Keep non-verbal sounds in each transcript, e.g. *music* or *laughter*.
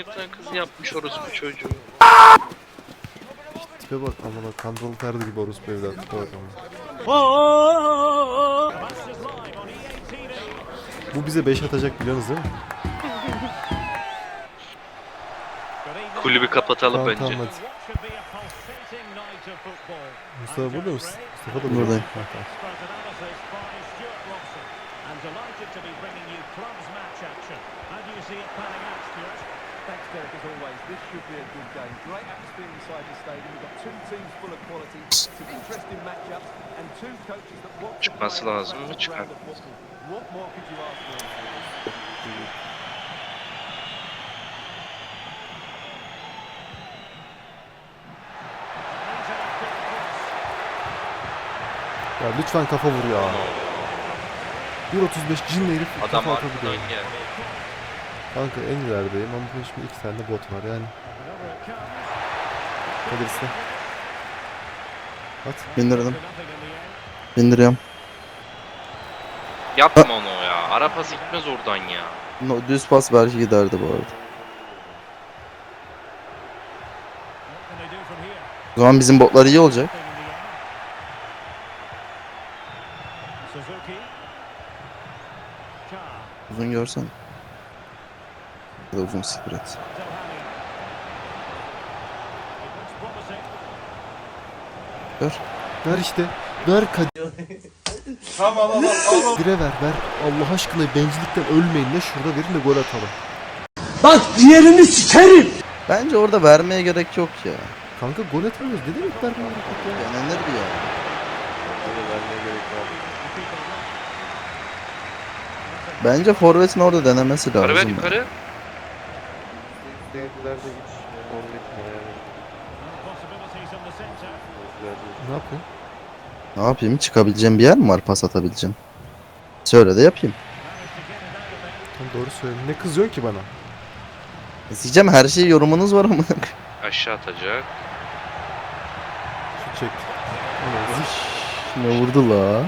yırtan kız yapmış orospu çocuğu. Tipe bak amına kandalı terdi gibi orospu evlat. Tipe bak amına. Bu bize 5 atacak biliyorsunuz değil mi? Kulübü kapatalım Tamam bence. tamam hadi. Mustafa burada mısın? Mustafa da burada. Buradayım. Ha, tamam. I'm delighted to be bringing you clubs match action. How do you see it panning out, Stuart? Thanks, Derek, as always. This should be a good game. Great atmosphere inside the stadium. We've got two teams full of quality, some interesting matchups, and two coaches that want to Çıkması play lazım mı? Çıkar. What more could you ask for? Ya lütfen kafa vur ya. 1.35 cinle herif Adam kafa atabiliyor. gel. Kanka en ilerideyim ama şimdi iki tane bot var yani. Hadi iste. At. Bindirdim. Bindiriyorum. Yapma onu ya. Arapası gitmez oradan ya. No, düz pas belki giderdi bu arada. O zaman bizim botlar iyi olacak. Uzun görsen. Ya da uzun siktir. Ver. Ver işte. Ver Kadir. *laughs* Tamam al al Bire ver ver. Allah aşkına bencillikten ölmeyin de şurada verin de gol atalım. Bence orada vermeye gerek yok ya. Kanka gol atamıyoruz. Ne demek verme hareket ya? Denenir bir ya. Bence forvetin orada denemesi lazım. Yukarı ver ya. yukarı. Possibilities in the centre. Ne yapıyor? Ne yapayım? Çıkabileceğim bir yer mi var pas atabileceğim? Söyle de yapayım. Tam doğru söylüyorsun. Ne kızıyorsun ki bana? Diyeceğim her şeyi yorumunuz var ama. *laughs* Aşağı atacak. Şu çek. Ne vurdu la?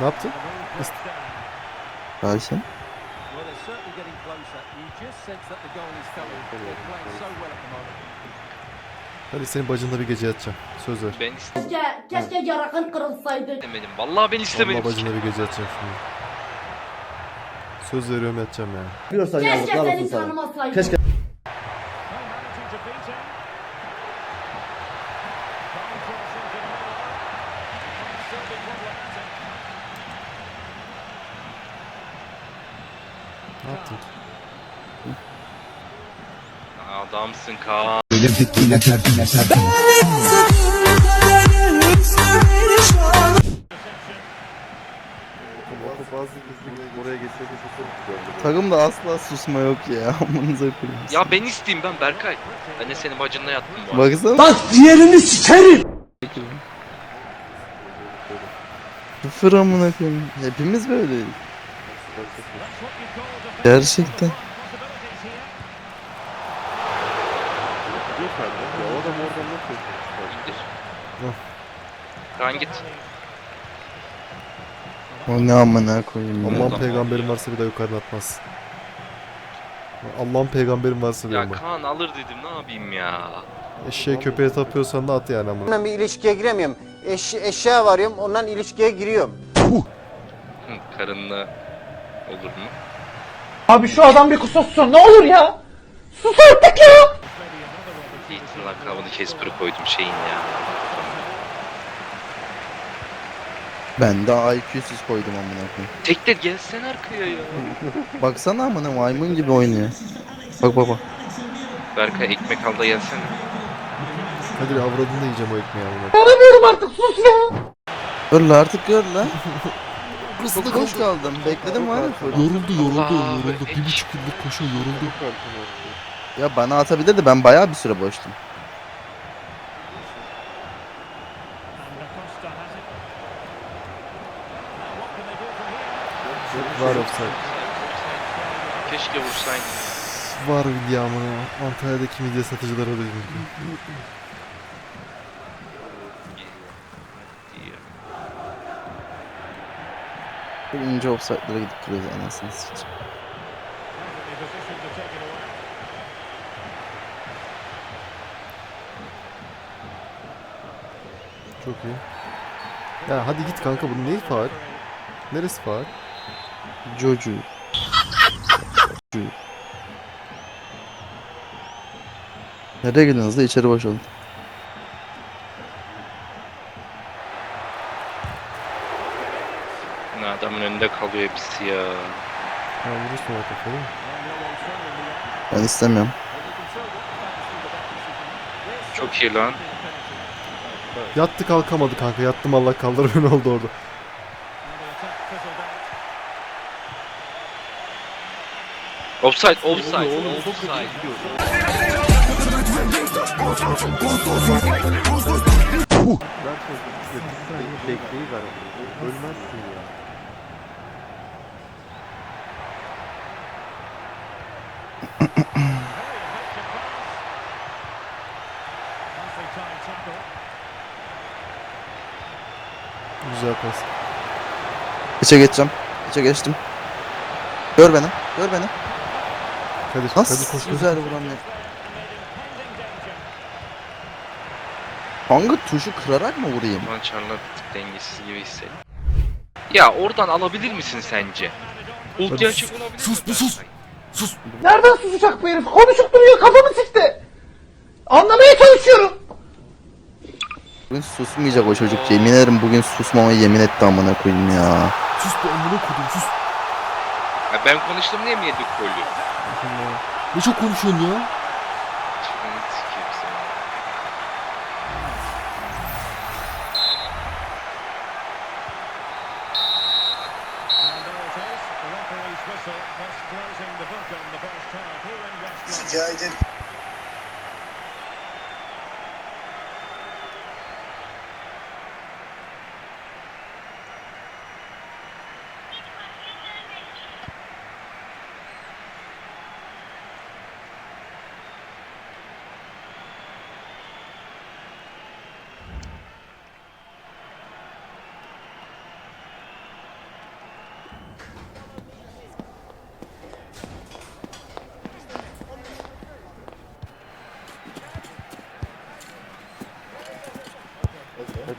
Ne yaptın? Ayşen. Well, they're certainly getting closer. You just sense that the goal is coming. They're playing so well at the moment. Hadi senin bacında bir gece yatacağım. Söz ver. Ben Keşke, keşke yarakın kırılsaydı. istemedim. Vallahi ben istemedim. Vallahi bacında bir gece yatacağım şimdi. Söz veriyorum yatacağım yani. Keşke seni tanımasaydım. No managing to Yaptın? Adamsın Kaan. Takımda asla susma yok ya. *laughs* Amanıza koyayım. Ya ben isteyeyim ben Berkay. Ben de senin bacında yattım bu arada. Baksana. Bak diğerini sikerim. Sıfır amına koyayım. Hepimiz böyleyiz. Gerçekten. Kaan git. O ne amına koyayım ya. Allah'ın peygamberin varsa bir daha yukarıdan atmaz. Allah'ın peygamberin varsa Ya diyorum bak. Kaan alır dedim ne yapayım ya. Eşeğe köpeğe tapıyorsan da at yani amına. Ben bir ilişkiye giremiyorum. Eş, eşeğe varıyorum, ondan ilişkiye giriyorum. Hı, Karınla olur mu? Abi şu adam bir kusursun ne olur ya. Sus artık ya. Hiç lakabını Casper'ı koydum şeyin ya. Ben de IQ'suz koydum amına koyayım. Tekte gelsen arkaya ya. *laughs* Baksana amına maymun gibi oynuyor. Bak bak bak. Berkay ekmek al da gelsene. Hadi avradını da yiyeceğim o ekmeği amına. Aramıyorum artık sus ya. Gör la artık gör la. *laughs* Kısılı koş kaldım. Bekledim var ya. Yoruldu yoruldu yoruldu. Bir buçuk yıllık koşuyor yoruldu. Ya bana atabilirdi ben bayağı bir süre boştum. And Acosta has it. Now what can they do from here? Var offside. Keşke vursaydın. Var video amına. Antalya'daki midye satıcılara da Bu ince offside'lara gidip duruyoruz anasını away. Çok iyi. Ya hadi git kanka bunun neyi faal? Neresi faal? Joju. Nereye gidiyorsunuz da içeri boş olun. Ne önünde kalıyor hepsi ya. Ha vurursun o mi? Ben istemiyorum. Çok iyi lan. Yattı kalkamadı kanka. Yattım Allah kaldır beni oldu orada. Offside, offside, offside. Bekleyiver. Ölmezsin ya. Güzel pas. İçe geçeceğim. İçe geçtim. Gör beni. Gör beni. Kadir, Kadir Nasıl koş. güzel vuran ya. Hangi tuşu kırarak mı vurayım? Ulan Çarlar bir tık dengesiz gibi hissettim. Ya oradan alabilir misin sence? Ulti Hadi açık olabilir sus, mi? sus. Sus. Nereden susacak bu herif? Konuşup duruyor kafamı sikti. Anlamaya çalışıyorum. Bugün susmayacak o çocuk. Yemin ederim bugün susmama yemin etti amına koyayım ya. Sus be amına kodum sus. Ya ben konuştum diye mi yedik golü? Ne çok konuşuyorsun ya? Jay did.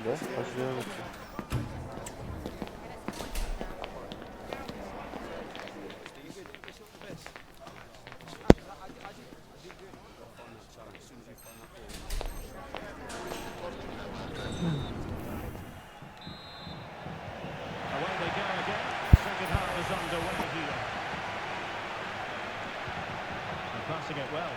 Away they go again. Second half is underway here. And passing it well.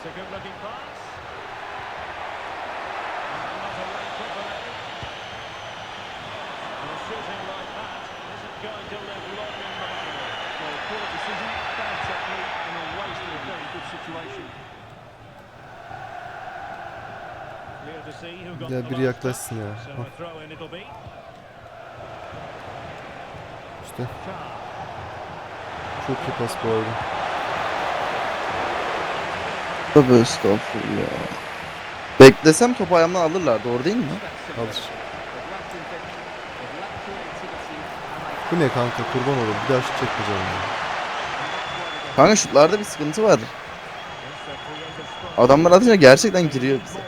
That's a good looking pass. And not a late properly. And shooting like that isn't going to live long in the memory. Well, poor decision, bad technique, and a waste of a very good situation. Clear to see who got Ya biri yaklaşsın ya. touch. So Hah, a throw in it'll be. işte çok iyi pas bu arada. Tövbe estağfurullah. Beklesem topu ayağımdan alırlar doğru değil mi? Alır. Bu ne kanka kurban olayım bir daha şut çekmeyeceğim ya. Kanka şutlarda bir sıkıntı var. Adamlar atınca gerçekten giriyor bize.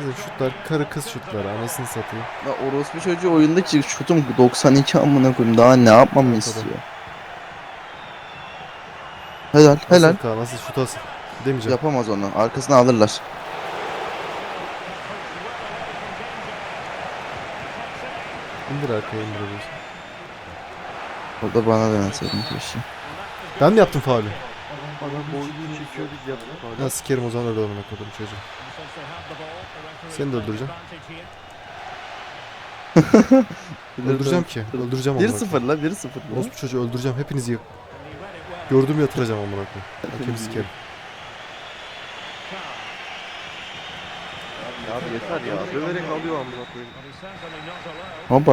Bize şutlar karı kız şutları anasını satayım. Ya orospu çocuğu oyundaki şutum 92 amına koyayım daha ne yapmamı istiyor. Helal helal. Asıl Kaan asıl şut asıl. Demeyeceğim. Yapamaz onu. Arkasına alırlar. İndir arkaya indirebilirsin. Orada bana deneseydin keşke. Ben mi yaptım faulü? Ha sikerim o zaman öyle olana kodum çocuğu. since they have the ball, the referee Seni de öldüreceğim. *laughs* Öldüreceğim ki. Öldüreceğim amına koyayım. 1-0 la 1-0 la. Orospu çocuğu öldüreceğim hepinizi yık. Gördüğümü yatıracağım amına koyayım. Hakemi sikerim. Abi yeter ya. Döverek alıyor amına koyayım. But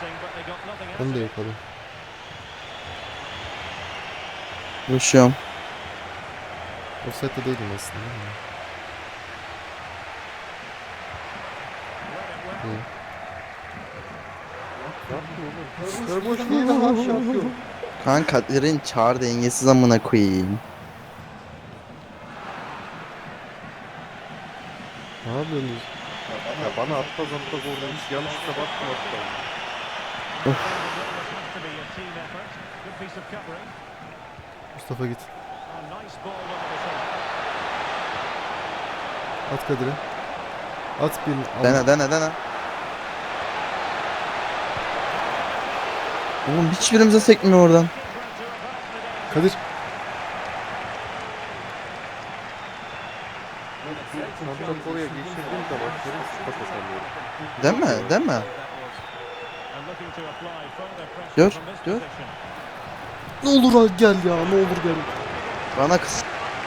well. İyi. Kör boş niye daha aşağı atıyor? Kanka Eren çağır dengesiz amına koyayım. Ne yapıyorsunuz? Ya bana atmaz atmaz orada hiç yanlışlıkla baktım hatta. Of. Mustafa git. At Kadir'e. At al. Dene dene dene. Oğlum hiçbirimize sekmiyor oradan. Kadir. Santrafor oraya geçirdiğim zaman Gör, gör. Ne olur gel ya ne olur gel. Bana kıs-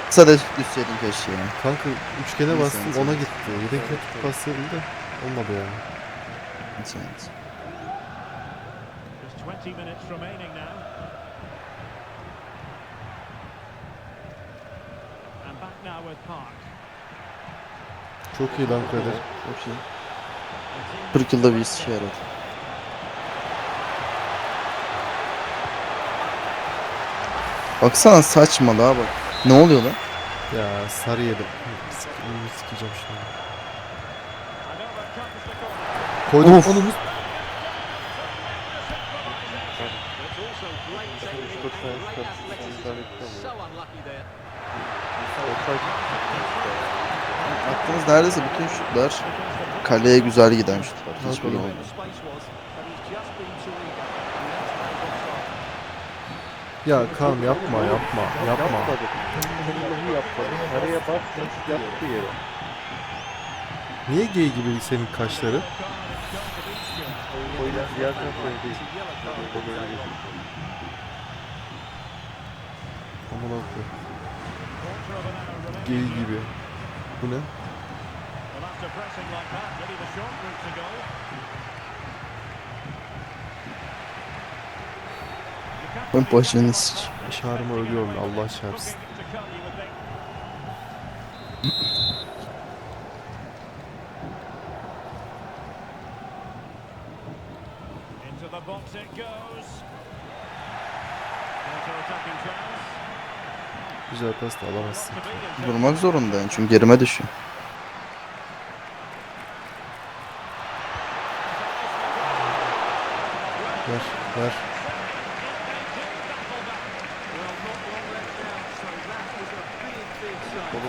kısa da düşseydin keşke ya. Kanka üçgene bastım ona gitti. Yedekine tutup bastırdım da olmadı yani. Neyse, neyse. Just 20 minutes remaining now. And back now with Park. Çok iyi lan Kadir. Çok iyi. 40 yılda bir işe yaradı. Baksana saçmalığa bak. Ne oluyor lan? Ya sarı yedim. Sikeceğim şimdi. The corner. Koydum Of. onu. It's also great technique 3-4 tane and great çıkartıp athleticism. internette ama. So unlucky there. Offside. Attığımız neredeyse bütün şutlar kaleye güzel. Hiçbiri Bakalım. olmadı. Ya Kaan yapma yapma yapma. Vallahi yapmadı. Nereye basmış yaptı yere. Niye gay gibi senin kaşları? O yüzden diğer tarafları değil. O böyle değil. Aman Allah'ım. Gay gibi. Bu ne? Well, after pressing like that, maybe the short route to goal. Ben başını sıç. Şarımı ölüyorum Allah çarpsın. Güzel pas da alamazsın. Vurmak zorundayım çünkü gerime düşüyor. Ver ver. Kolu kesin hızlı lan. disappointing end to the move. Maça Arkandayım. geçtim. Arkandayım çek. Ne? Thinking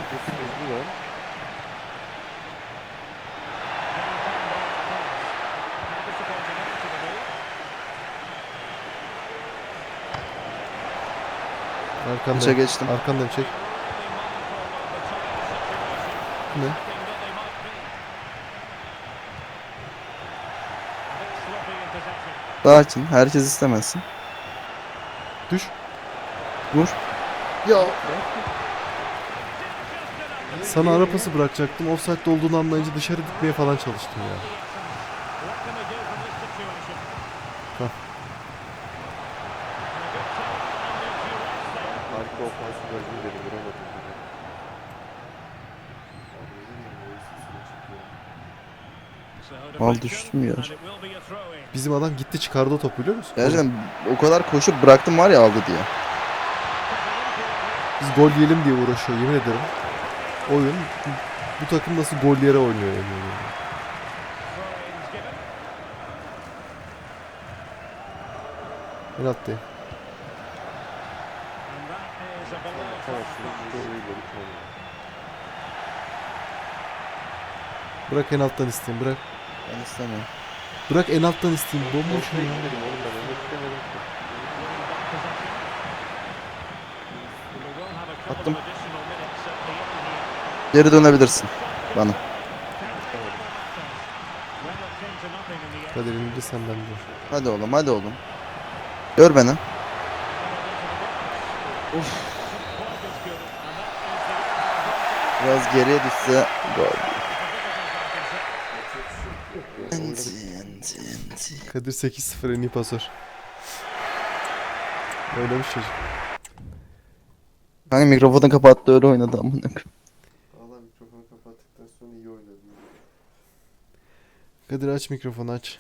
that they might be. A bit sloppy in possession. Sakin. Herkes istemezsin. Düş. Vur. Ya. Sana ara pası bırakacaktım. Offside'de olduğunu anlayınca dışarı gitmeye falan çalıştım ya. Harika ofansif. Vuramadım. So Al düştüm ya. Bizim adam gitti çıkardı o topu biliyor musun? Gerçekten o kadar koşup bıraktım var ya aldı diye. Biz gol yiyelim diye uğraşıyor yemin ederim. Oyun bu takım nasıl gol yere oynuyor soruyla bitmedi. Bırak en alttan isteyeyim bırak. Ben istemiyorum. Bırak en alttan isteyeyim. Bomboş Boşuna ya. gitmedim Geri dönebilirsin bana. Kadir indirirsen ben de. Hadi oğlum hadi oğlum. Gör beni. Biraz geriye düşse gol. Kadir 8-0 en iyi pasör. Oynamış çocuk. Kanka mikrofonu kapattı öyle oynadı amına koyayım. Allah mikrofonu kapattıktan sonra iyi oynadım. Kadir aç mikrofonu aç.